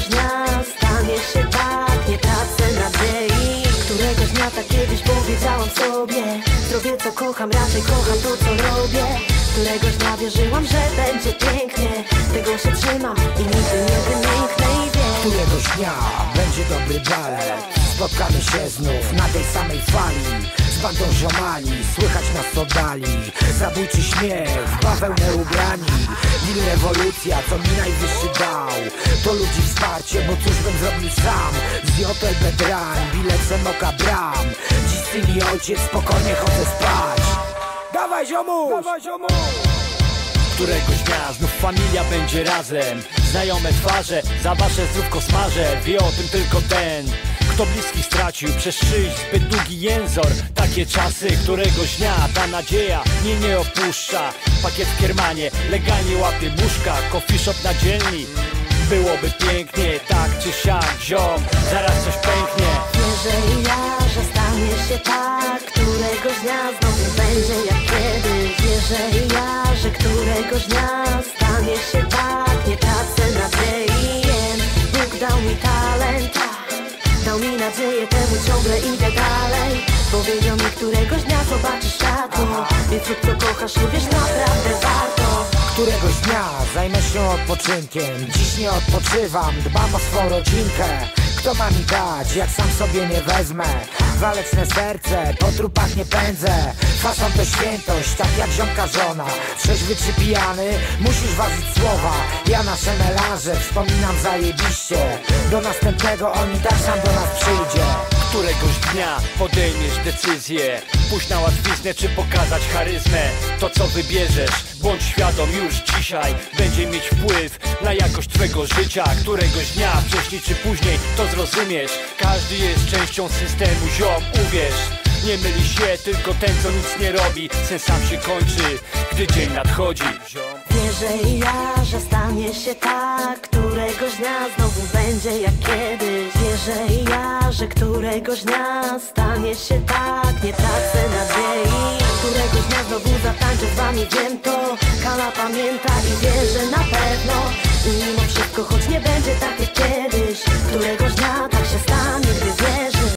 któregoś dnia stanie się tak Nie tracę nadziei. Któregoś dnia tak kiedyś powiedziałam sobie Zrobię co kocham, raczej kocham to co robię. Któregoś dnia wierzyłam, że będzie pięknie Tego się trzymam i nigdy nie wymięknę i wiem Któregoś dnia będzie dobry balet Spotkamy się znów na tej samej fali. Z bandą ziomali, słychać nas oddali. Zabójczy śmiech, bawełnę ubrani. Nim rewolucja, co mi najwyższy dał. To ludzi wsparcie, bo cóż bym zrobił sam? Z JLB drań, bilet Semoka bram. Dziś syn i ojciec, spokojnie chodzę spać. Dawaj ziomuś! Dawaj ziomuś! Któregoś dnia znów familia będzie razem. Znajome twarze, za wasze zdrówko smażę. Wie o tym tylko ten kto bliski stracił przez czyjś zbyt długi jęzor. Takie czasy, któregoś dnia ta nadzieja mnie nie opuszcza. Pakiet w kiermanie, legalnie łapie muszka Coffee shop na dzielni. Byłoby pięknie, tak czy siak, ziom Zaraz coś pęknie. Wierzę ja, że stanie się tak Któregoś dnia znowu będzie jak kiedyś. Wierzę ja, że któregoś dnia stanie się tak temu ciągle idę dalej. Powiedział mi któregoś dnia zobaczysz światło. Więc rób co kochasz, uwierz naprawdę warto. Któregoś dnia zajmę się odpoczynkiem. Dziś nie odpoczywam, dbam o swą rodzinkę Kto ma mi dać, jak sam sobie nie wezmę? Waleczne serce, po trupach nie pędzę. Fason to świętość, tak jak ziomka żona. Trzeźwy czy pijany, musisz ważyć słowa. Ja nasze melanże wspominam zajebiście. Do następnego oni tak sam do nas przyjdzie Któregoś dnia podejmiesz decyzję. Pójść na łatwiznę czy pokazać charyzmę. To co wybierzesz, bądź świadom już dzisiaj. Będzie mieć wpływ na jakość twego życia. Któregoś dnia, wcześniej czy później to zrozumiesz. Każdy jest częścią systemu, ziom, uwierz. Nie myli się tylko ten, co nic nie robi. Sen sam się kończy, gdy dzień nadchodzi. Wierzę ja, że stanie się tak. Któregoś dnia znowu będzie jak że któregoś dnia stanie się tak Nie tracę nadziei. Któregoś dnia znowu zatańczę z wami, wiem to. Kala pamięta i wierzę na pewno mimo wszystko, choć nie będzie tak